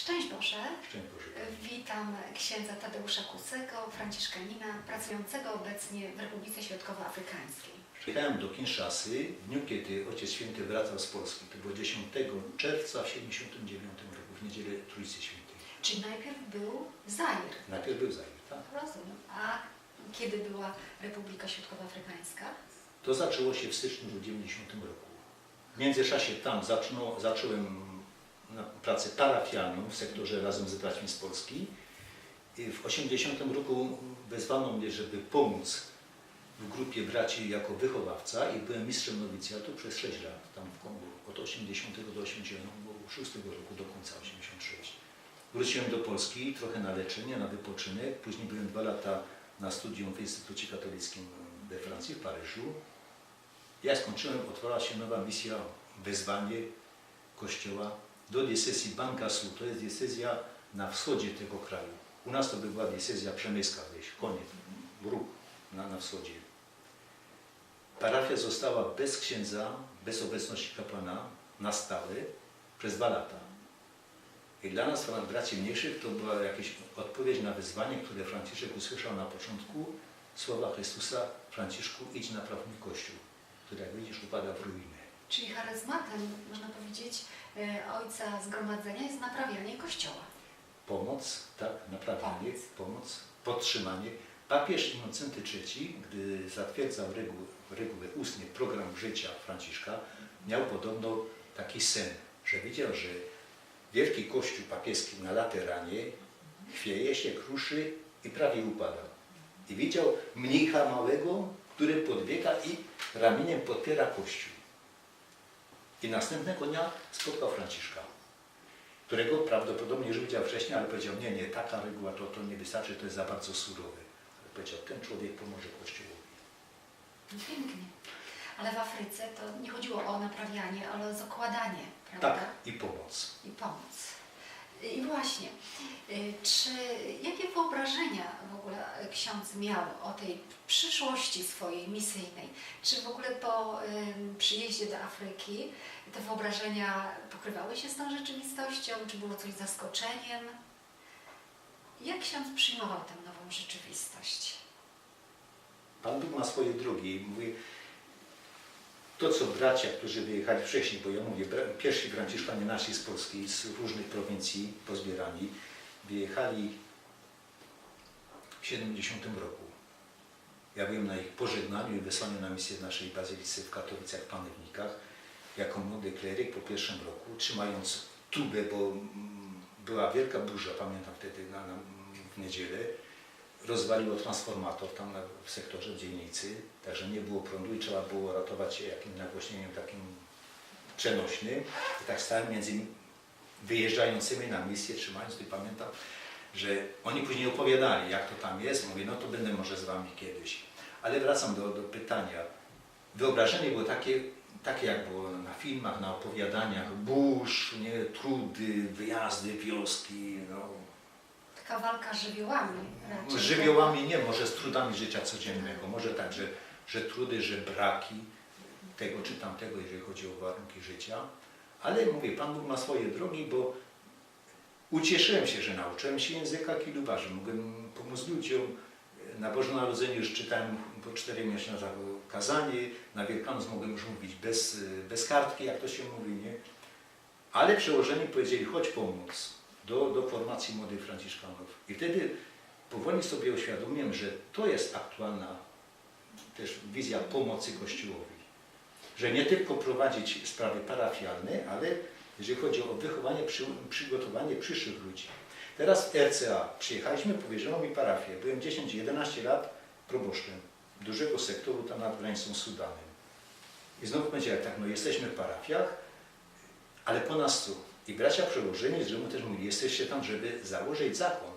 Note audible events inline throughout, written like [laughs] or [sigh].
Szczęść Boże. Szczęść Boże. Witam księdza Tadeusza Kusego, franciszkanina, pracującego obecnie w Republice Środkowoafrykańskiej. Przyjechałem do Kinszasy w dniu, kiedy Ojciec Święty wracał z Polski. To było 10 czerwca w 79 roku, w niedzielę Trójcy Świętej. Czyli najpierw był Zair, Najpierw był Zaire, tak? rozumiem. A kiedy była Republika Środkowoafrykańska? To zaczęło się w styczniu w 90 roku. W międzyczasie tam zaczną, zacząłem pracę parafialną w sektorze razem z braćmi z Polski. W 80 roku wezwano mnie, żeby pomóc w grupie braci jako wychowawca i byłem mistrzem nowicjatu przez 6 lat tam w Kongu, od 80 do 86 roku do końca 86. Wróciłem do Polski trochę na leczenie, na wypoczynek. Później byłem dwa lata na studium w Instytucie Katolickim we Francji, w Paryżu. Ja skończyłem, otworzyła się nowa misja, wezwanie Kościoła do diecezji Bankasu. To jest diecezja na wschodzie tego kraju. U nas to by była diecezja przemyska gdzieś, koniec, bruk na, na wschodzie. Parafia została bez księdza, bez obecności kapłana na stałe przez dwa lata. I dla nas, braci mniejszych, to była jakaś odpowiedź na wyzwanie, które Franciszek usłyszał na początku słowa Chrystusa, Franciszku, idź napraw mój Kościół, który jak widzisz upada w ruinę. Czyli charyzmatem, można powiedzieć, e, Ojca Zgromadzenia jest naprawianie Kościoła. Pomoc, tak, naprawianie, Pomoc. pomoc, podtrzymanie. Papież Innocenty III, gdy zatwierdzał reguły, reguły ustnie program życia Franciszka, miał podobno taki sen, że widział, że wielki kościół papieski na Lateranie chwieje się, kruszy i prawie upada. I widział mnicha małego, który podbiega i ramieniem podpiera kościół. I następnego dnia spotkał Franciszka, którego prawdopodobnie już widział wcześniej, ale powiedział, nie, nie, taka reguła to, to nie wystarczy, to jest za bardzo surowe. Ale powiedział, ten człowiek pomoże Kościołowi. No Pięknie. Ale w Afryce to nie chodziło o naprawianie, ale o zakładanie, prawda? Tak, i pomoc. i pomoc. I właśnie, y, czy jakie wyobrażenia ogóle ksiądz miał o tej przyszłości swojej misyjnej? Czy w ogóle po przyjeździe do Afryki te wyobrażenia pokrywały się z tą rzeczywistością? Czy było coś zaskoczeniem? Jak ksiądz przyjmował tę nową rzeczywistość? Pan Bóg ma swoje drogi mówi, to co bracia, którzy wyjechali wcześniej, bo ja mówię, pierwsi Franciszkanie nasi z Polski, z różnych prowincji pozbierani, wyjechali 70 roku. Ja byłem na ich pożegnaniu i wysłaniu na misję w naszej bazylice w Katowicach, w Panewnikach, jako młody kleryk po pierwszym roku, trzymając tubę, bo była wielka burza, pamiętam wtedy na, na, w niedzielę, rozwaliło transformator tam na, w sektorze w dzielnicy, także nie było prądu i trzeba było ratować się jakimś nagłośnieniem takim przenośnym. I tak stałem między wyjeżdżającymi na misję, trzymając i pamiętam, że oni później opowiadali, jak to tam jest. Mówię, no to będę może z wami kiedyś. Ale wracam do, do pytania. Wyobrażenie było takie, takie, jak było na filmach, na opowiadaniach, burz, nie, trudy, wyjazdy, wioski, no, Taka walka z żywiołami raczej. z żywiołami nie, może z trudami życia codziennego, może tak, że, że trudy, że braki tego czy tamtego, jeżeli chodzi o warunki życia. Ale mówię, Pan Bóg ma swoje drogi, bo ucieszyłem się, że nauczyłem się języka kilubarzy. Mogłem pomóc ludziom. Na Boże Narodzenie już czytałem po czterech miesiącach kazanie. Na Wielkanoc mogłem już mówić bez, bez kartki, jak to się mówi, nie? Ale przełożeni powiedzieli, chodź pomóc do, do formacji młodych franciszkanów. I wtedy powoli sobie uświadomiłem, że to jest aktualna też wizja pomocy Kościołowi. Że nie tylko prowadzić sprawy parafialne, ale jeżeli chodzi o wychowanie, przy, przygotowanie przyszłych ludzi. Teraz RCA przyjechaliśmy, powierzono mi parafię. Byłem 10-11 lat proboszczem dużego sektoru tam nad granicą Sudanem. I znowu powiedziałem tak, no jesteśmy w parafiach, ale po nas co? I bracia przełożeni z Rzymu też mówili, jesteście tam, żeby założyć zakon,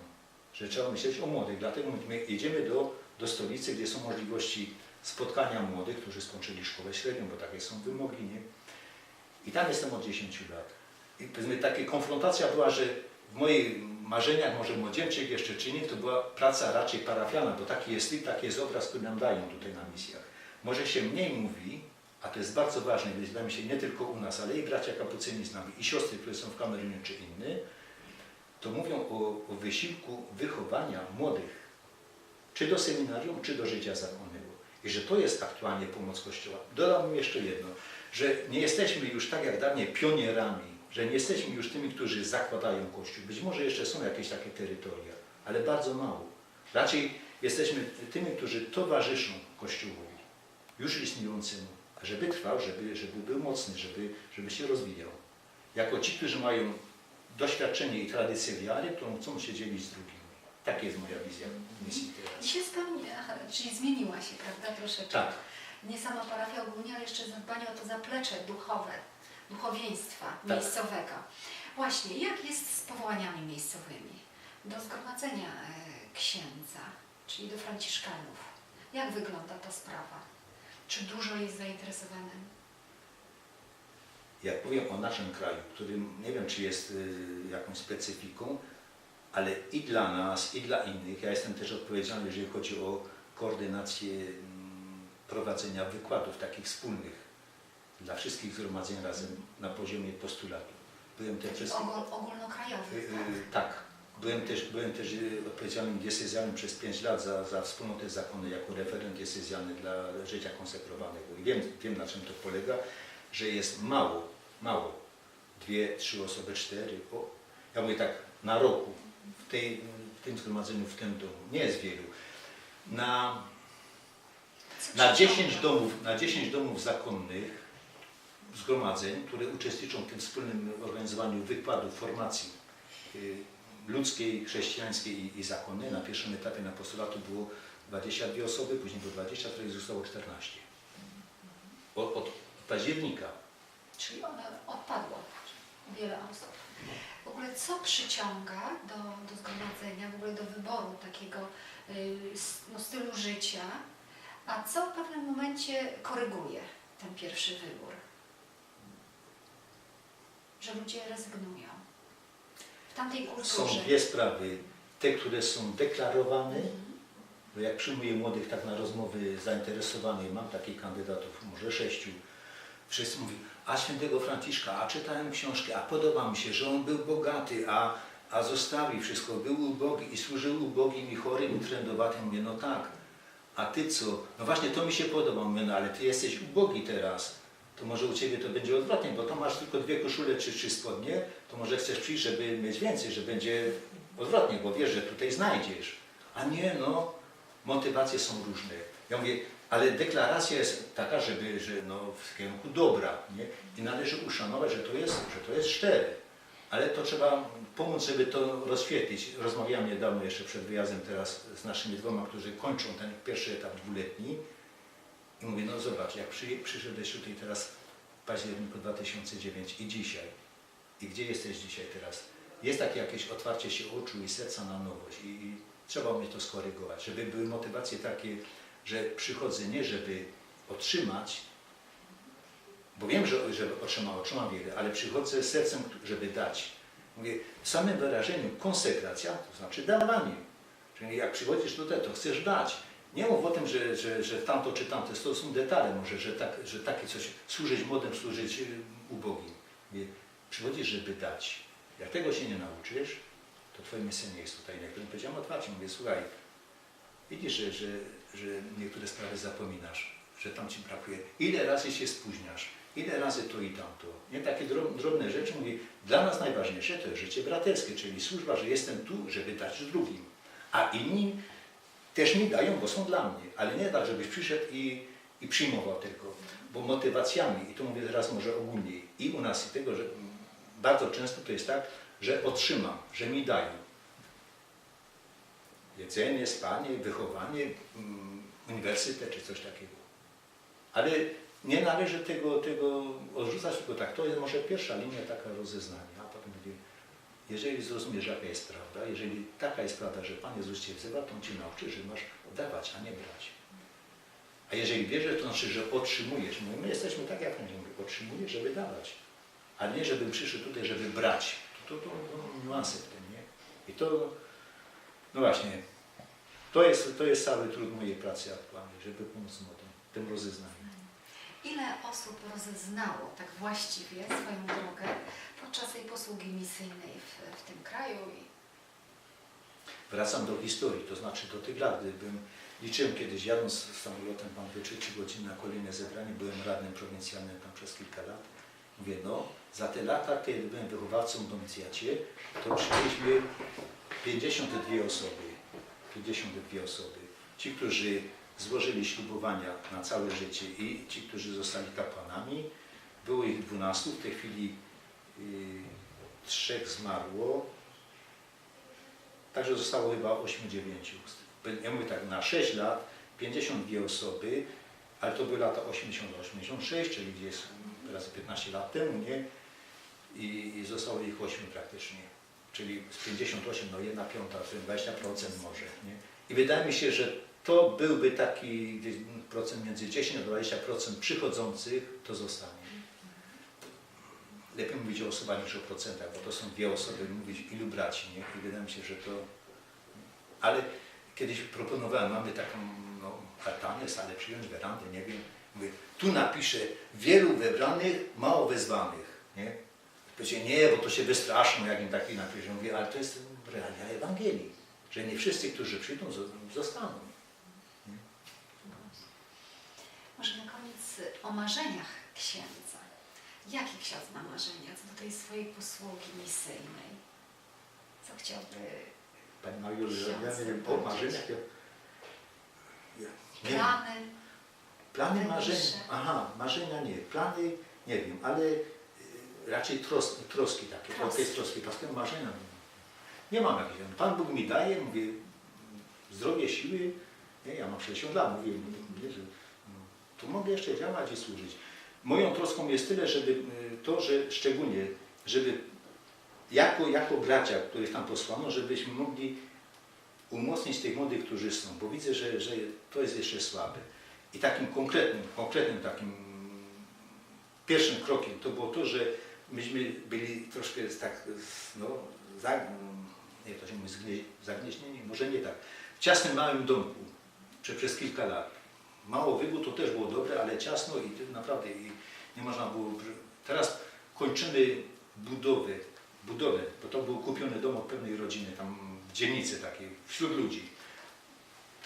że trzeba myśleć o młodych. Dlatego my jedziemy do, do stolicy, gdzie są możliwości spotkania młodych, którzy skończyli szkołę średnią, bo takie są wymogi, nie? I tam jestem od 10 lat. Powiedzmy, taka konfrontacja była, że w moich marzeniach, może młodzieńczych jeszcze czyni, to była praca raczej parafialna, bo taki jest typ, taki jest obraz, który nam dają tutaj na misjach. Może się mniej mówi, a to jest bardzo ważne, wydaje mi się nie tylko u nas, ale i bracia kapucyni z nami, i siostry, które są w Kamerunie czy inne, to mówią o, o wysiłku wychowania młodych, czy do seminarium, czy do życia zakonnego. I że to jest aktualnie pomoc Kościoła. Dodam jeszcze jedno, że nie jesteśmy już tak jak dawniej pionierami, że nie jesteśmy już tymi, którzy zakładają Kościół. Być może jeszcze są jakieś takie terytoria, ale bardzo mało. Raczej jesteśmy tymi, którzy towarzyszą Kościołowi, już istniejącemu, żeby trwał, żeby, żeby był mocny, żeby, żeby się rozwijał. Jako ci, którzy mają doświadczenie i tradycję wiary, to chcą się dzielić z drugimi. Tak jest moja wizja misji teraz. I się spełni, aha, czyli zmieniła się, prawda, troszeczkę. Tak. Nie sama parafia ogólnie, ale jeszcze zadbanie o to zaplecze duchowe, duchowieństwa Tak. miejscowego. Właśnie, jak jest z powołaniami miejscowymi? Do zgromadzenia e, księdza, czyli do franciszkanów. Jak wygląda ta sprawa? Czy dużo jest zainteresowanym? Jak powiem o naszym kraju, którym nie wiem, czy jest y, jakąś specyfiką, ale i dla nas, i dla innych, ja jestem też odpowiedzialny, jeżeli chodzi o koordynację mm, prowadzenia wykładów takich wspólnych dla wszystkich zgromadzeń razem na poziomie postulatu. Byłem też przez... Ogól, ogólnokrajowy, Y, tak? y, Tak. Byłem też, byłem też y, odpowiedzialnym diecezjalnym przez 5 lat za, za wspólnotę zakonu jako referent diecezjalny dla życia konsekrowanego. I wiem, wiem na czym to polega, że jest mało, mało. Dwie, trzy osoby, cztery. O, ja mówię tak, na roku w, tej, w tym zgromadzeniu, w tym domu. Nie jest wielu. Na, na, przyciąga? 10 domów, na 10 domów zakonnych zgromadzeń, które uczestniczą w tym wspólnym organizowaniu wykładów, formacji y, ludzkiej, chrześcijańskiej i, zakonnej. Na pierwszym etapie na postulatu było 22 osoby, później było 20, których zostało 14. Od, od października. Czyli one odpadło, wiele osób. W ogóle co przyciąga do, do zgromadzenia, w ogóle do wyboru takiego y, no, stylu życia, a co w pewnym momencie koryguje ten pierwszy wybór? Że ludzie rezygnują. W tamtej Są kulturze. dwie sprawy. Te, które są deklarowane, bo jak przyjmuję młodych tak na rozmowy zainteresowanych, mam takich kandydatów, może sześciu, wszyscy mówią, a świętego Franciszka, a czytałem książkę, a podoba mi się, że on był bogaty, a, a zostawił wszystko, był ubogi i służył ubogim i chorym i trędowatym. Mówię, no tak, a ty co? No właśnie to mi się podoba, mówię, no ale ty jesteś ubogi teraz. To może u Ciebie to będzie odwrotnie, bo to masz tylko dwie koszule czy trzy spodnie, to może chcesz przyjść, żeby mieć więcej, że będzie odwrotnie, bo wiesz, że tutaj znajdziesz. A nie, no, motywacje są różne. Ja mówię, ale deklaracja jest taka, żeby, że no, w kierunku dobra, nie? I należy uszanować, że to jest, że to jest szczere. Ale to trzeba pomóc, żeby to rozświetlić. Rozmawiałem niedawno jeszcze przed wyjazdem teraz z naszymi dwoma, którzy kończą ten pierwszy etap dwuletni. I mówię, no zobacz, jak przy, przyszedłeś tutaj teraz w październiku 2009 i dzisiaj. I gdzie jesteś dzisiaj teraz? Jest takie jakieś otwarcie się oczu i serca na nowość i, i trzeba umieć to skorygować, żeby były motywacje takie, że przychodzę nie żeby otrzymać, bo wiem, że, że otrzymał, otrzymam wiele, ale przychodzę sercem, żeby dać. Mówię, w samym wyrażeniu konsekracja, to znaczy dawanie. Czyli jak przychodzisz tutaj, to chcesz dać. Nie mów o tym, że, że, że tamto czy tamte, to są detale może, że, tak, że takie coś, służyć młodym, służyć y, ubogim. Mówię, przychodzisz, żeby dać. Jak tego się nie nauczysz, to twoje misja nie jest tutaj. Jak powiedziałem otwarcie, mówię, słuchaj, widzisz, że, że, że niektóre sprawy zapominasz, że tam ci brakuje. Ile razy się spóźniasz? Ile razy to i tamto? Nie takie drob- drobne rzeczy. Mówię, dla nas najważniejsze to jest życie braterskie, czyli służba, że jestem tu, żeby dać drugim. A inni też mi dają, bo są dla mnie. Ale nie tak, żebyś przyszedł i, i przyjmował tylko. Bo motywacjami, i to mówię teraz może ogólniej, i u nas, i tego, że bardzo często to jest tak, że otrzymam, że mi dają. Jedzenie, spanie, wychowanie, mm, uniwersytet czy coś takiego. Ale nie należy tego, tego odrzucać, tylko tak, to jest może pierwsza linia taka rozeznania, jeżeli zrozumiesz, jaka jest prawda, jeżeli taka jest prawda, że Pan Jezus Cię wzywa, to On Cię nauczy, że masz dawać, a nie brać. A jeżeli wierzysz, to znaczy, że otrzymujesz. My, my jesteśmy tak jak mówię, otrzymujesz, żeby dawać. A nie, żebym przyszedł tutaj, żeby brać. To, to, to, to niuanse w tym, nie? I to, no właśnie, to jest, to jest cały trud mojej pracy aktualnej, żeby pomóc młodym tym rozeznaniu. Ile osób rozeznało tak właściwie swoją drogę podczas tej posługi misyjnej w, w tym kraju wracam do historii, to znaczy do tych lat, gdybym liczyłem kiedyś, jadąc samolotem tam po 3 godzin na kolejne zebranie, byłem radnym prowincjalnym tam przez kilka lat. Mówię, no, za te lata, kiedy byłem wychowawcą w nowicjacie, to przyjęliśmy 52 osoby. 52 osoby. Ci, którzy złożyli ślubowania na całe życie i ci, którzy zostali kapłanami, było ich 12, w tej chwili y, trzech zmarło, także zostało chyba 8-9. Ja mówię tak, na 6 lat 52 osoby, ale to były lata 80-86, czyli gdzieś razy 15 lat temu, nie? I, i zostało ich 8 praktycznie. Czyli z 58, no 1 piąta, czyli 20% może, nie? I wydaje mi się, że to byłby taki procent między 10 a 20% przychodzących, to zostanie. Lepiej mówić o osobach niż o procentach, bo to są dwie osoby, mówić ilu braci, nie? I wydaje mi się, że to... Ale kiedyś proponowałem, mamy taką no, altanę, salę przyjąć, werandę, nie wiem. Mówię, tu napiszę wielu wybranych, mało wezwanych, nie? Powiecie, nie, bo to się wystraszą, jak im taki napiszę. Mówię, ale to jest realia Ewangelii, że nie wszyscy, którzy przyjdą, zo- zostaną. Może na koniec o marzeniach księdza. Jakie ksiądz ma marzenia co do tej swojej posługi misyjnej? Co chciałby Pani Mariolu, ja nie wiem, o marzeniach, ja, ja, nie wiem. plany? Plany, marzenia, aha, marzenia nie, plany nie wiem, ale y, raczej tros, troski takie, Troski. to jest troski, paskiem marzenia nie, nie mam jakichś, Pan Bóg mi daje, mówię, zdrowie, siły, nie, ja mam 60 lat, mówię, mówię że tu mogę jeszcze działać i służyć. Moją troską jest tyle, żeby y, to, że szczególnie, żeby jako, jako bracia, których tam posłano, żebyśmy mogli umocnić tych młodych, którzy są, bo widzę, że, że to jest jeszcze słabe. I takim konkretnym, konkretnym takim pierwszym krokiem to było to, że myśmy byli troszkę tak, no, za, nie to się mówi, zagnieźnieni, może nie tak, w ciasnym małym domku przez, przez kilka lat. Mało wygód to też było dobre, ale ciasno i naprawdę i nie można było. Teraz kończymy budowę, budowę, bo to był kupiony dom od pewnej rodziny, tam w dzielnicy takiej, wśród ludzi.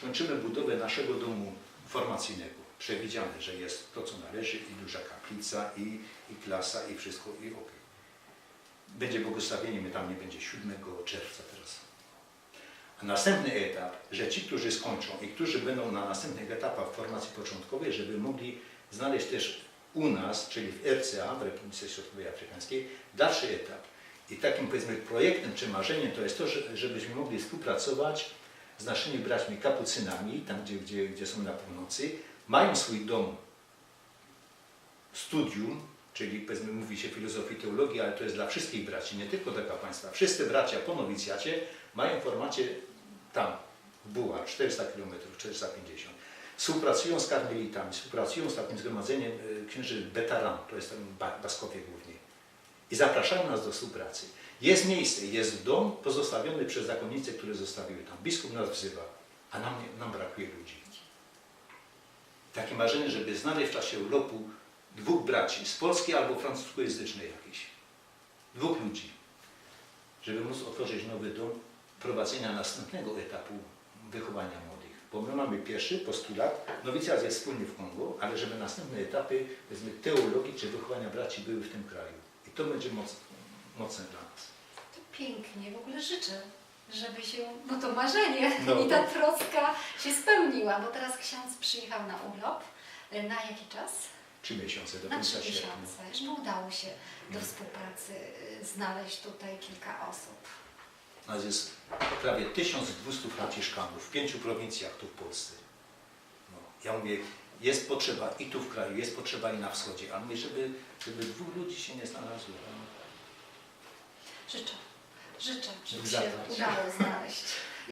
Kończymy budowę naszego domu formacyjnego. Przewidziane, że jest to, co należy, i duża kaplica, i, i klasa, i wszystko, i ok. Będzie błogosławienie, my tam nie będzie 7 czerwca teraz. Następny etap, że ci, którzy skończą i którzy będą na następnych etapach formacji początkowej, żeby mogli znaleźć też u nas, czyli w RCA, w Republice Środkowej Afrykańskiej, dalszy etap. I takim powiedzmy projektem czy marzeniem to jest to, że, żebyśmy mogli współpracować z naszymi braćmi kapucynami, tam gdzie, gdzie, gdzie są na północy, mają swój dom studium, czyli powiedzmy mówi się filozofii teologii, ale to jest dla wszystkich braci, nie tylko dla kapłaństwa. Wszyscy bracia po nowicjacie mają formacie tam, w Buła, 400 km, 450. Współpracują z karmelitami, współpracują z takim zgromadzeniem y, księży Betaran, to jest tam Ba- Baskowie głównie. I zapraszają nas do współpracy. Jest miejsce, jest dom pozostawiony przez zakonnice, które zostawiły tam. Biskup nas wzywa, a nam, nam brakuje ludzi. Takie marzenie, żeby znaleźć w czasie urlopu dwóch braci z polskiej albo francuskojęzycznej jakiejś. Dwóch ludzi. Żeby móc otworzyć nowy dom prowadzenia następnego etapu wychowania młodych. Bo my mamy pierwszy postulat, nowicjat jest wspólny w Kongo, ale żeby następne etapy powiedzmy, teologii czy wychowania braci były w tym kraju. I to będzie moc, mocne dla nas. To pięknie, w ogóle życzę, żeby się, no to marzenie No. [laughs] i ta troska się spełniła, bo teraz ksiądz przyjechał na urlop. Na jaki czas? Trzy miesiące do końca trzy miesiące, żeby udało się do współpracy y, znaleźć tutaj kilka osób. Nas jest prawie 1200 franciszkanów w pięciu prowincjach tu w Polsce. No, ja mówię, jest potrzeba i tu w kraju, jest potrzeba i na wschodzie, a mówię, żeby, żeby dwóch ludzi się nie znalazło. No. Życzę, życzę, żeby się udało znaleźć.